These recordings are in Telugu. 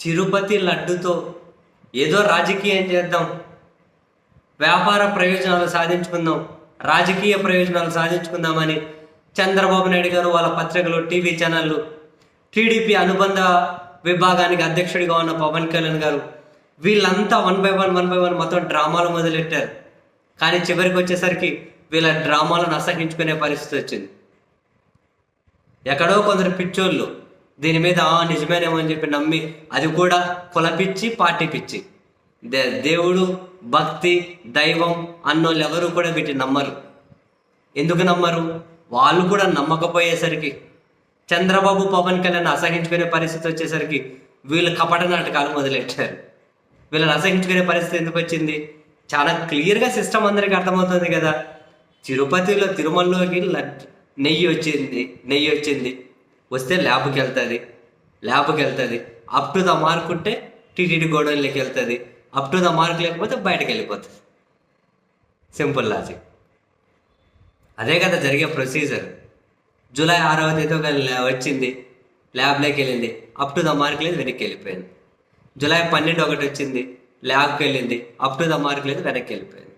తిరుపతి లడ్డుతో ఏదో రాజకీయం చేద్దాం. వ్యాపార ప్రయోజనాలు సాధించుకుందాం. రాజకీయ ప్రయోజనాలు సాధించుకుందామని చంద్రబాబు నాయుడు గారు వాళ్ళ పత్రికలు టీవీ ఛానళ్ళు టీడీపీ అనుబంధ విభాగానికి అధ్యక్షుడిగా ఉన్న పవన్ కళ్యాణ్ గారు వీళ్ళంతా one by one one by one మొత్తం డ్రామాలు మొదలెట్టారు. కానీ చివరికి వచ్చేసరికి వీళ్ళ డ్రామాలను అసహించుకునే పరిస్థితి వచ్చింది. ఎక్కడో కొందరు పిచ్చోళ్ళు దీని మీద నిజమేనేమో అని చెప్పి నమ్మి అది కూడా కులపిచ్చి పాటిపిచ్చి. దే దేవుడు భక్తి దైవం అన్నోళ్ళు ఎవరు కూడా వీటిని నమ్మరు. ఎందుకు నమ్మరు? వాళ్ళు కూడా నమ్మకపోయేసరికి చంద్రబాబు పవన్ కళ్యాణ్ అసహించుకునే పరిస్థితి వచ్చేసరికి వీళ్ళు కపట నాటకాలు మొదలెట్టారు. వీళ్ళని అసహించుకునే పరిస్థితి ఎందుకు వచ్చింది? చాలా క్లియర్గా సిస్టమ్ అందరికీ అర్థమవుతుంది కదా. తిరుపతిలో తిరుమలలోకి నెయ్యి వచ్చింది నెయ్యి వచ్చింది. వస్తే ల్యాబ్కి వెళ్తుంది. ల్యాబ్కి వెళ్తుంది. అప్ టు ద మార్క్ ఉంటే టీటీడీ గోడౌన్లోకి వెళ్తుంది. అప్ టు ద మార్క్ లేకపోతే బయటకు వెళ్ళిపోతుంది. సింపుల్ లాజిక్ అదే కదా జరిగే ప్రొసీజర్ జూలై ఆరవ తేదీ ఒక ల్యా- వచ్చింది. ల్యాబ్లోకి వెళ్ళింది. అప్ టు ద మార్క్ లేదు వెనక్కి వెళ్ళిపోయింది. జూలై పన్నెండు ఒకటి వచ్చింది. ల్యాబ్కి వెళ్ళింది. అప్ టు ద మార్క్ లేదు వెనక్కి వెళ్ళిపోయింది.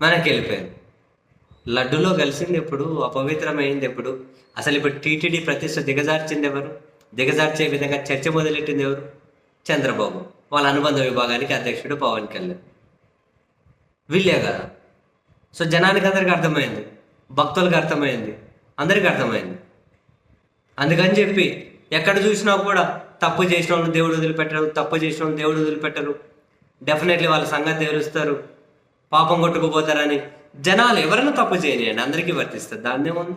వెనక్కి వెళ్ళిపోయింది. లడ్డులో కలిసింది ఎప్పుడు? అపవిత్రమైంది ఎప్పుడు? అసలు ఇప్పుడు టీటీడీ ప్రతిష్ట దిగజార్చింది ఎవరు? దిగజార్చే విధంగా చర్చ మొదలెట్టింది ఎవరు? చంద్రబాబు. వాళ్ళ అనుబంధ విభాగానికి అధ్యక్షుడు పవన్ కళ్యాణ్. వీళ్ళే కదా సో జనానికి అందరికి అర్థమైంది. భక్తులకు అర్థమైంది. అందరికీ అర్థమైంది. అందుకని చెప్పి ఎక్కడ చూసినా కూడా తప్పు చేసిన వాళ్ళు దేవుడు వదిలిపెట్టరు తప్పు చేసిన వాళ్ళు దేవుడు వదిలిపెట్టరు. డెఫినెట్లీ వాళ్ళ సంగతి తెలుస్తారు. పాపం కొట్టుకుపోతారని జనాలు ఎవరైనా తప్పు చేయనియండి అందరికీ వర్తిస్తారు దాన్నేముంది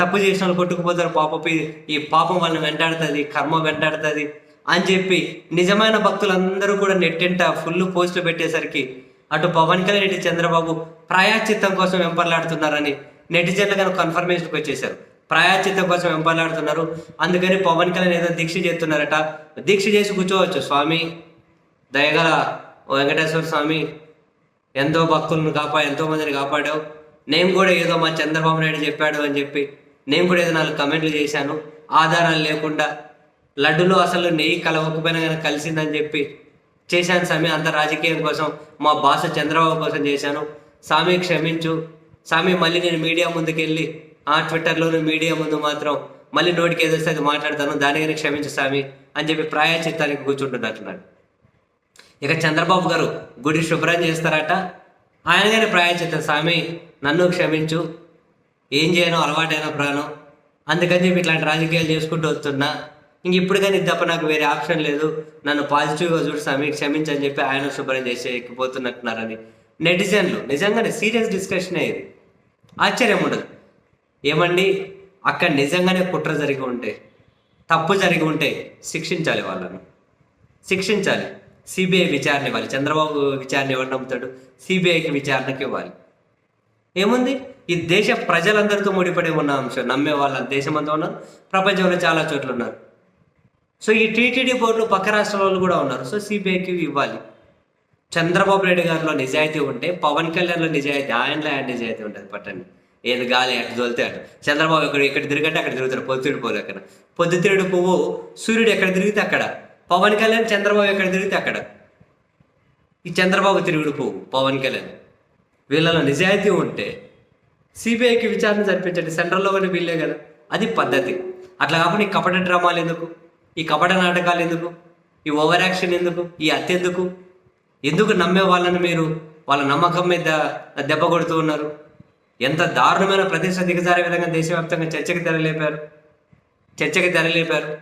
తప్పు చేసిన వాళ్ళు కొట్టుకుపోతారు పాపపు ఈ పాపం వాళ్ళని వెంటాడుతుంది కర్మ వెంటాడుతుంది అని చెప్పి నిజమైన భక్తులందరూ కూడా నెట్టింట ఫుల్ పోస్టులు పెట్టేసరికి అటు పవన్ కళ్యాణ్ ఇటు చంద్రబాబు ప్రాయాచిత్తం కోసం వెంపర్లాడుతున్నారని నెటిజన్లు కనుక కన్ఫర్మేషన్కి వచ్చేసారు. ప్రాయాచిత్తం కోసం వెంపర్లాడుతున్నారు. అందుకని పవన్ కళ్యాణ్ ఏదో దీక్ష చేస్తున్నారట. దీక్ష చేసి కూర్చోవచ్చు. స్వామి దయగల వెంకటేశ్వర స్వామి ఎంతో భక్తులను కాపా ఎంతో మందిని కాపాడావు. నేను కూడా ఏదో మా చంద్రబాబు నాయుడు చెప్పాడు అని చెప్పి నేను కూడా ఏదో నాలుగు కమెంట్లు చేశాను. ఆధారాలు లేకుండా లడ్డులో అసలు నెయ్యి కలవకపోయినా కానీ కలిసిందని చెప్పి చేశాను స్వామి. అంత రాజకీయం కోసం మా భాష చంద్రబాబు కోసం చేశాను. స్వామి క్షమించు. స్వామి మళ్ళీ నేను మీడియా ముందుకెళ్ళి ఆ ట్విట్టర్లోను మీడియా ముందు మాత్రం మళ్ళీ నోటికి ఏదో వస్తే అది మాట్లాడతాను. దానికైనా క్షమించు స్వామి అని చెప్పి ప్రాయచిత్తానికి కూర్చుంటున్నట్టున్నాడు. ఇక చంద్రబాబు గారు గుడి శుభ్రం చేస్తారట. ఆయనగానే ప్రాయచిత్తం స్వామి. నన్ను క్షమించు. ఏం చేయను అలవాటైన ప్రాణం. అందుకని చెప్పి ఇట్లాంటి రాజకీయాలు చేసుకుంటూ వస్తున్నా. ఇంక ఇప్పుడు కానీ ఇది తప్ప నాకు వేరే ఆప్షన్ లేదు. నన్ను పాజిటివ్గా చూడు సమీ క్షమించని చెప్పి ఆయన శుభ్రం చేసి ఎక్కిపోతున్నట్టున్నారని. నెటిజన్లు నిజంగానే సీరియస్ డిస్కషన్ ఇది. ఆశ్చర్యం ఉండదు. ఏమండి? అక్కడ నిజంగానే కుట్ర జరిగి ఉంటే తప్పు జరిగి ఉంటే శిక్షించాలి వాళ్ళను. శిక్షించాలి. సిబిఐ విచారణ ఇవ్వాలి. చంద్రబాబు విచారణ ఎవరు నమ్ముతాడు? సిబిఐకి విచారణకి ఇవ్వాలి. ఏముంది? ఈ దేశ ప్రజలందరితో ముడిపడి ఉన్న అంశం. నమ్మే వాళ్ళ దేశమంతా ఉన్నారు ప్రపంచంలో చాలా చోట్ల ఉన్నారు. సో ఈ టీటీడీ బోర్డులో పక్క రాష్ట్రాల వాళ్ళు కూడా ఉన్నారు. సో సిబిఐకి ఇవ్వాలి. చంద్రబాబు నాయుడు గారిలో నిజాయితీ ఉంటే పవన్ కళ్యాణ్లో నిజాయితీ ఆయనలో ఆయన నిజాయితీ ఉంటుంది పట్టండి. ఏది గాలి అటు దొలితే అటు. చంద్రబాబు ఇక్కడ ఇక్కడ తిరిగంటే అక్కడ తిరుగుతాడు. పొద్దుతిరుడు పువ్వు అక్కడ. పొద్దుతిరుడు పువ్వు సూర్యుడు ఎక్కడ తిరిగితే అక్కడ. పవన్ కళ్యాణ్ చంద్రబాబు ఎక్కడ తిరిగితే అక్కడ. ఈ చంద్రబాబు తిరుగుడు పువ్వు పవన్ కళ్యాణ్. వీళ్ళలో నిజాయితీ ఉంటే సిబిఐకి విచారణ జరిపించండి. సెంట్రల్లో కానీ వీళ్ళే కదా. అది పద్ధతి. అట్లా కాకుండా ఈ కపట డ్రామాలు ఎందుకు? ఈ కపట నాటకాలు ఎందుకు? ఈ ఓవర్ యాక్షన్ ఎందుకు? ఈ హత్య ఎందుకు? ఎందుకు నమ్మే వాళ్ళని మీరు వాళ్ళ నమ్మకం మీద దెబ్బ కొడుతూ ఉన్నారు? ఎంత దారుణమైన ప్రతిష్ట దిగజారే విధంగా దేశవ్యాప్తంగా చర్చకి తెరలేపారు? చర్చకి తెరలేపారు?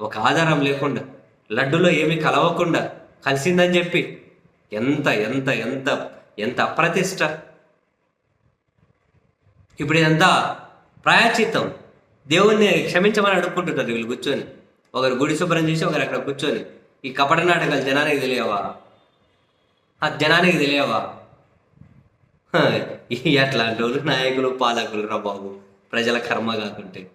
ఒక ఆధారం లేకుండా లడ్డులో ఏమీ కలవకుండా కలిసిందని చెప్పి ఎంత ఎంత ఎంత ఎంత అప్రతిష్ట. ఇప్పుడు ఇదంతా ప్రాయచిత్తం దేవుణ్ణి క్షమించమని అడుక్కుంటున్నారు వీళ్ళు కూర్చొని. ఒకరు గుడి శుభ్రం చేసి ఒకరు అక్కడ కూర్చొని. ఈ కపట నాటకాలు జనానికి తెలియవా? ఆ జనానికి తెలియవా? ఈ అట్లాంటి వాళ్ళు నాయకులు పాలకులు రా బాబు. ప్రజల కర్మ కాకుంటే.